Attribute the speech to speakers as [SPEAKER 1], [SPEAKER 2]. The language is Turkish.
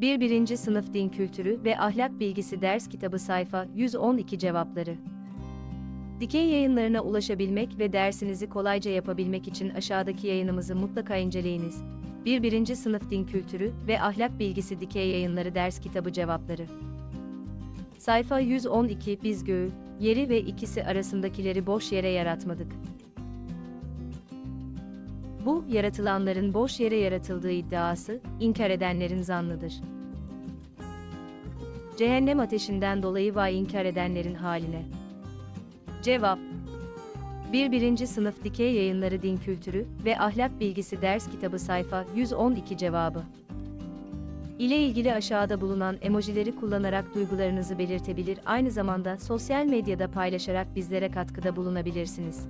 [SPEAKER 1] 1. 1. Sınıf Din Kültürü ve Ahlak Bilgisi Ders Kitabı Sayfa 112 Cevapları Dikey yayınlarına ulaşabilmek ve dersinizi kolayca yapabilmek için aşağıdaki yayınımızı mutlaka inceleyiniz. 1. 1. Sınıf Din Kültürü ve Ahlak Bilgisi Dikey Yayınları Ders Kitabı Cevapları Sayfa 112 Biz göğü, yeri ve ikisi arasındakileri boş yere yaratmadık. Bu, yaratılanların boş yere yaratıldığı iddiası, inkar edenlerin zannıdır. Cehennem ateşinden dolayı vay inkar edenlerin haline. Cevap 1. 1. Sınıf Dikey Yayınları Din Kültürü ve Ahlak Bilgisi Ders Kitabı Sayfa 112 Cevabı ile ilgili aşağıda bulunan emojileri kullanarak duygularınızı belirtebilir aynı zamanda sosyal medyada paylaşarak bizlere katkıda bulunabilirsiniz.